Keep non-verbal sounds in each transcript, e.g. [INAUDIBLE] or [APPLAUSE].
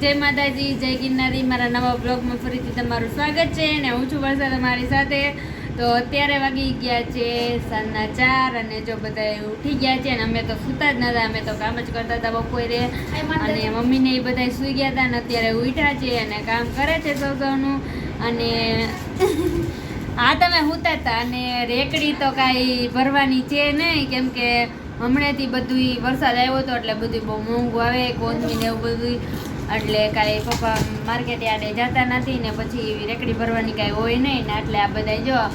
જય માતાજી, જય ગિરનારી. મારા નવા બ્લોગમાં ફરીથી તમારું સ્વાગત છે અને હું છું વર્ષા તમારી સાથે. તો અત્યારે વાગી ગયા છે સાંજના ચાર અને જો બધા ઉઠી ગયા છે અને અમે તો સૂતા જ નતા અમે તો કામ જ કરતા હતા બપોરે. અને મમ્મીને એ બધા સૂઈ ગયા હતા અને અત્યારે ઉઠ્યા છે અને કામ કરે છે સૌ સૌનું. અને હા, તમે સૂતા હતા. અને રેકડી તો કાંઈ ભરવાની છે નહીં, કેમ કે હમણાંથી બધું વરસાદ આવ્યો હતો એટલે બધું બહુ મોંઘું આવે, કોથમીર એવું બધું એટલે કાંઈ પપ્પા માર્કેટ યાર્ડે જતા નથી ને પછી રેકડી ભરવાની કાંઈ હોય નહીં ને એટલે આ બધા જો અ,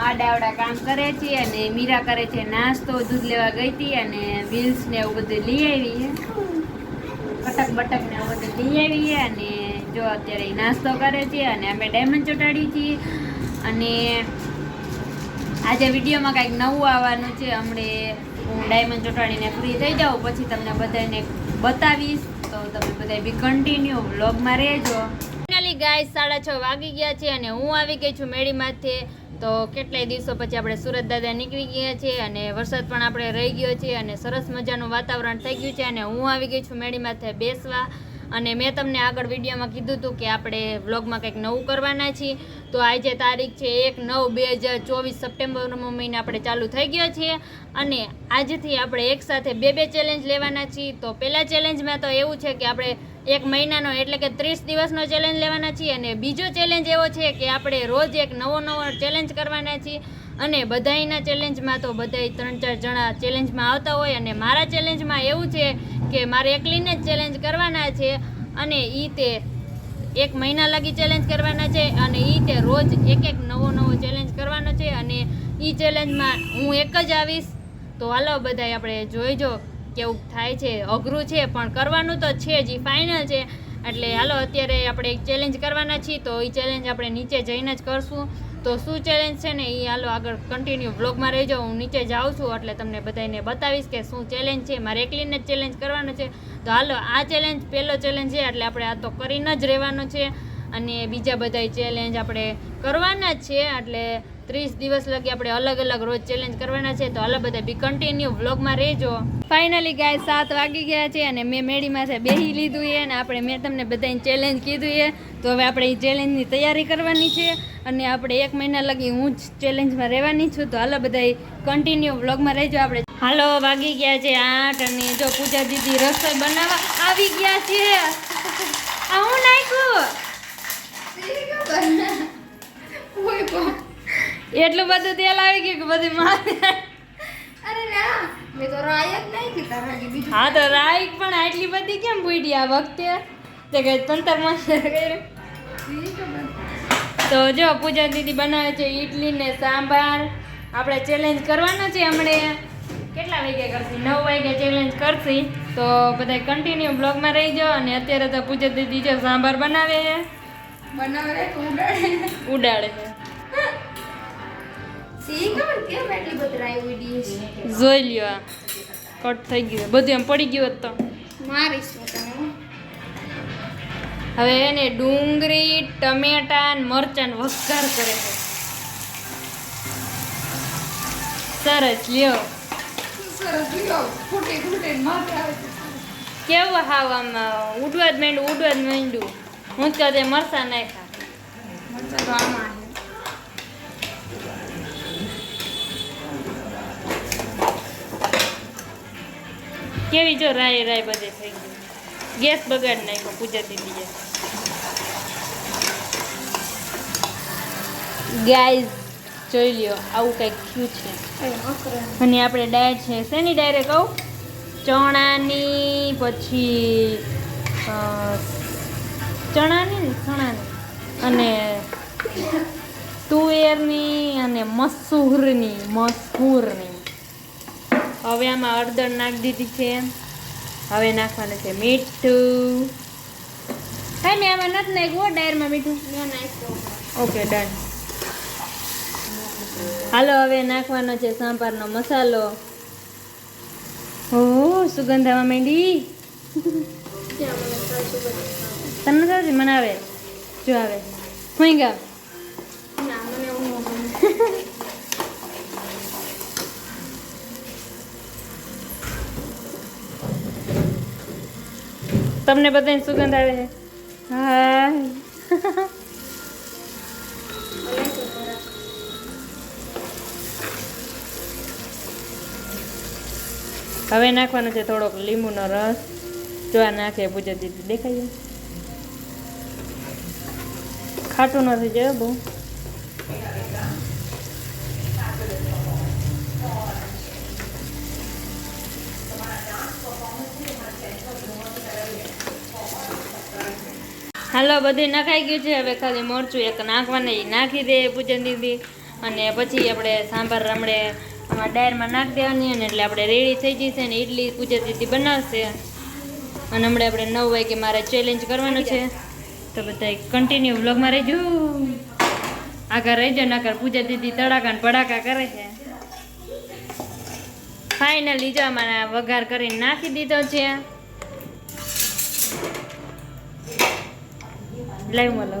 આડા આવડા કામ કરે છે અને મીરા કરે છે નાસ્તો દૂધ લેવા ગઈ હતી અને બિલ્સ ને એવું બધું લઈ આવી કટક બટક ને એવું બધું લઈ આવી અને જો અત્યારે નાસ્તો કરે છે અને અમે ડાયમંડ ચોટાડી છીએ. અને આજે વિડીયોમાં કાંઈક નવું આવવાનું છે. હમણે હું ડાયમંડ ચોટાડીને ફ્રી થઈ જાઉં પછી તમને બધાને બતાવીશ. તમે બધા બી કન્ટિન્યુ વ્લોગમાં રહેજો. ફાઇનલી ગાય સાડા છ વાગી ગયા છે અને હું આવી ગઈ છું મેળીમાંથી. તો કેટલાય દિવસો પછી આપણે સુરત દાદા નીકળી ગયા છે અને વરસાદ પણ આપણે રહી ગયો છે અને સરસ મજાનું વાતાવરણ થઈ ગયું છે અને હું આવી ગઈ છું મેળીમાંથી બેસવા. અને મેં તમને આગળ વિડીયોમાં કીધું હતું કે આપણે વ્લોગમાં કંઈક નવું કરવાના છીએ. તો આજે તારીખ છે એક નવ બે હજાર ચોવીસ સપ્ટેમ્બરનો મહિનો આપણે ચાલુ થઈ ગયો છે. અને આજથી આપણે એક સાથે બે બે ચેલેન્જ લેવાના છીએ. તો પહેલાં ચેલેન્જમાં તો એવું છે કે આપણે એક મહિનાનો એટલે કે ત્રીસ દિવસનો ચેલેન્જ લેવાના છીએ અને બીજો ચેલેન્જ એવો છે કે આપણે રોજ એક નવો નવો ચેલેન્જ કરવાના છીએ. અને બધાયના ચેલેન્જમાં તો બધાય ત્રણ ચાર જણા ચેલેન્જમાં આવતા હોય અને મારા ચેલેન્જમાં એવું છે કે મારે એકલીને જ ચેલેન્જ કરવાના છે અને એ તે એક મહિના લગી ચેલેન્જ કરવાના છે અને એ તે રોજ એક એક નવો નવો ચેલેન્જ કરવાનો છે અને એ ચેલેન્જમાં હું એક જ આવીશ. તો હાલો બધાય આપણે જોઈજો કેવું થાય છે, અઘરું છે, પણ કરવાનું તો છે જ એ ફાઇનલ છે. એટલે હાલો અત્યારે આપણે એક ચેલેન્જ કરવાના છીએ તો એ ચેલેન્જ આપણે નીચે જઈને જ કરશું. તો શું ચેલેન્જ છે ને એ હાલો આગળ કન્ટિન્યુ વ્લોગમાં રહેજો. હું નીચે જાઉં છું, એટલે તમને બધાને બતાવીશ કે શું ચેલેન્જ છે. મારે એકલીને જ ચેલેન્જ કરવાનો છે. તો હાલો, આ ચેલેન્જ પહેલો ચેલેન્જ છે, એટલે આપણે આ તો કરીને જ રહેવાનો છે. અને બીજા બધા ચેલેન્જ આપણે કરવાના જ છે, એટલે ત્રીસ દિવસ લગી આપણે અલગ અલગ રોજ ચેલેન્જ કરવાના છે, તો હાલો બધા બી કન્ટિન્યુ વ્લોગમાં રહેજો. ફાઇનલી ગાય સાત વાગી ગયા છે અને મેં મેળીમાં છે બેહી લીધું છે અને આપણે મેં તમને બધાને ચેલેન્જ કીધું છે. તો હવે આપણે એ ચેલેન્જની તૈયારી કરવાની છે અને આપણે એક મહિના લગી હું જ ચેલેન્જમાં રહેવાની છું. તો હાલો બધા કન્ટિન્યુ વ્લોગમાં રહેજો આપણે. હાલો, વાગી ગયા છે આઠ અને જો પૂજા દીદી રસોઈ બનાવવા આવી ગયા છે. એટલું બધું તેલ આવી ગયું કે બધી મારે અરે ના મેં તો રાય જ નહીં કીધા રાગી બીજું હા તો રાઈ પણ આટલી બધી કેમ પૂડી આ વખતે? તે કઈ તંતર તો જો પૂજા દીદી બનાવે છે ઈડલી ને સાંભાર. આપણે ચેલેન્જ કરવાનો છે હમણે. કેટલા વાગે કરશી? નવ વાગે ચેલેન્જ કરશી. તો બધા કન્ટિન્યુ બ્લોગમાં રહીજો અને અત્યારે તો પૂજા દીદી જો સાંભાર બનાવે બનાવે ઉડાડે ઉડાડે જોઈ લ્યો આ. કટ થઈ ગયું બધું એમ પડી ગયું તો. મારીશ તને હવે એને ડુંગળી ટમેટા ને મરચાં વઘાર કરે છે. સરસ લ્યો. કેવું હાવ આમ ઉડવા જ માંડ્યું ઉડવા જ માંડ્યું. હું તો તે મરસા નાખ્યા. મરચાં તો આમાં કેવી જો રાય રાય બધે થઈ ગઈ. ગેસ બગાડ નાખ્યો પૂજા દીદી ગાય જોઈ લ્યો, આવું કંઈક થયું છે. અને આપણે ડાયટ છે, શેની ડાયરે કહું? ચણાની, પછી ચણાની ને ચણાની. અને તુવેરની અને મસૂરની મસૂરની. હવે આમાં હળદર નાખી દીધી છે. હવે નાખવાનું છે મીઠું. હા મેં આમાં નથી નાખ્યું ડાયરમાં મીઠું. Okay done. હાલો હવે નાખવાનો છે સાંભારનો મસાલો. ઓ સુગંધ આવવા માંડી તમને સાચી મને આવે જો આવે. હું ગા તમને બધાને સુગંધ આવે છે. હા હવે નાખવાનો છે થોડોક લીંબુનો રસ. જો આ નાખે પૂજા દીદી. દેખાય ખાટું નથી જાય બહુ. હાલો બધી નખાઈ ગયું છે. હવે ખાલી મરચું એક નાખવાને નાખી દે પૂજન દીદી. અને પછી આપણે સાંભાર રમડે આમાં ડાયરમાં નાખી દેવાની અને એટલે આપણે રેડી થઈ જશે ને ઇડલી પૂજા દીદી બનાવશે. અને હમણાં આપણે નવ વાગે મારે ચેલેન્જ કરવાનું છે. તો બધા કન્ટિન્યુ વ્લોગમાં રહેજો. આગળ રહેજો આગળ પૂજા દીદી તડાકા ને ભડાકા કરે છે. ફાઇનલી જો અમારા વઘાર કરીને નાખી દીધો છે. લાઈવમાં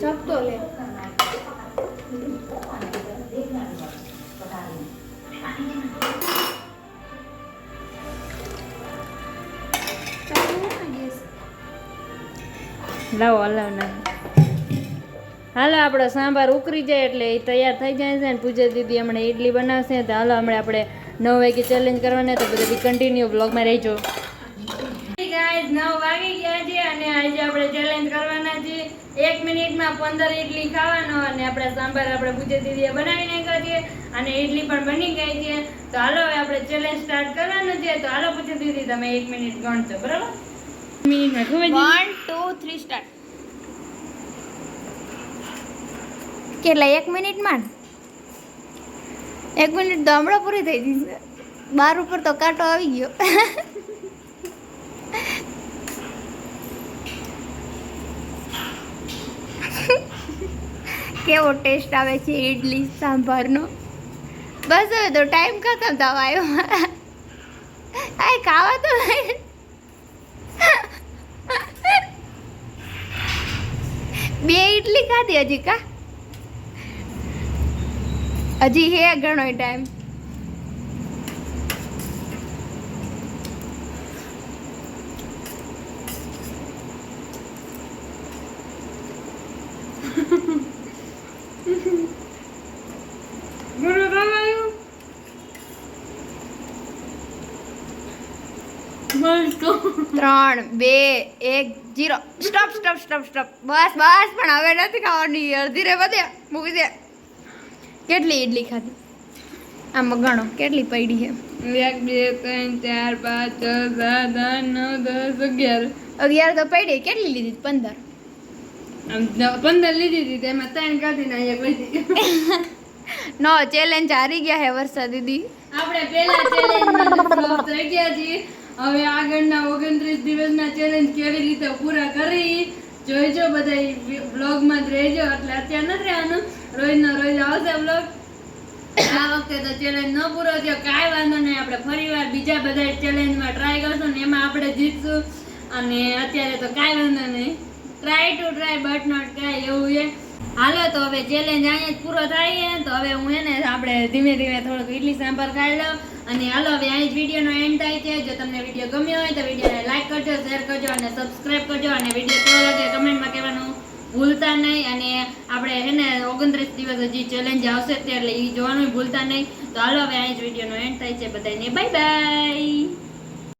ચપતો લે. લાવો હલાવ ના હાલો આપણો સાંભાર ઉકરી જાય એટલે એ તૈયાર થઈ જાય છે ને પૂજા દીદી હમણાં ઇડલી બનાવશે તો હાલો હમણાં આપણે નવ વાગે ચેલેન્જ કરવાના તો બધા કન્ટિન્યુ બ્લોગમાં રહેજો. ગાઈઝ નવ વાગી ગયા છે અને આજે આપણે ચેલેન્જ કરવાના એક મિનિટમાં પંદર ઇડલી ખાવાનો અને આપણે સાંભાર આપણે પૂજા દીદીએ બનાવી નાખ્યો છે અને ઇડલી પણ બની ગઈ છે. તો હાલો હવે આપણે ચેલેન્જ સ્ટાર્ટ કરવાનું છે. તો હાલો પૂજા દીદી, તમે એક મિનિટ ગણજો, બરાબર? મિનિટમાં ટુ થ્રી સ્ટાર્ટ કેટલા, એક મિનિટમાં? એક મિનિટ તો હમણાં પૂરી થઈ ગઈ બાર ઉપર તો કાંટો આવી ગયો. [LAUGHS] કેવો ટેસ્ટ આવે છે ઇડલી સાંભારનો? બસ હવે તો ટાઈમ ખતમ થવા આવ્યો આ ખાવા તો બે ઇડલી ખાધી હજી કા? હજી હે ઘણો ટાઈમ ગુરુ [LAUGHS] ખાવાનું મસ્ત ત્રણ બે એક zero. Stop stop stop stop બસ બસ પણ હવે નથી ખાવાની. અડધી રે વધે. મૂકી દે. કેટલી ઇડલી ખાધી? આમાં ગણો. કેટલી પડી છે? એક બે ત્રણ ચાર પાંચ છ સાત આઠ નવ દસ અગિયાર. અગિયાર તો પડી. કેટલી લીધી પંદર. આમ પંદર લીધી હતી તેમાં ત્રણ કાઢી ના પછી વધી નો ચેલેન્જ હારી ગયા હે વર્ષા દીદી. આપણે પહેલા ચેલેન્જમાં ફ્લોપ થઈ ગયા છીએ. હવે આગળના ઓગણત્રીસ દિવસના ચેલેન્જ કેવી રીતે પૂરા કરી, જોઈજો બધા બ્લોગમાં જ રહેજો, એટલે અત્યારે નથી આનું રોજનો રોજ આવશે બ્લોગ આ વખતે તો ચેલેન્જ ન પૂરો થયો, કાંઈ વાંધો નહીં, આપણે ફરીવાર બીજા બધા ચેલેન્જમાં ટ્રાય કરશું ને એમાં આપણે જીતશું. અને અત્યારે તો કાંઈ વાંધો નહીં. Try to try but not try એવું છે. હાલો, તો હવે ચેલેન્જ અહીંયા જ પૂરો થાય તો હવે હું એને આપણે ધીમે ધીમે થોડુંક ઇડલી સાંભાર ખાઈ લઉં. અને હાલો, હવે અહીં જ વિડીયોનો એન્ડ થાય છે. જો તમને વીડિયો ગમ્યો હોય તો વિડીયોને લાઈક કરજો શેર કરજો અને સબસ્ક્રાઇબ કરજો. અને વીડિયો કેવો લાગે કમેન્ટમાં કહેવાનું ભૂલતા નહીં. અને આપણે એને ઓગણત્રીસ દિવસ હજી ચેલેન્જ આવશે ત્યારે એ જોવાનું ભૂલતા નહીં. તો હાલો, હવે અહીં જ વિડીયોનો એન્ડ થાય છે. બધાને બાય બાય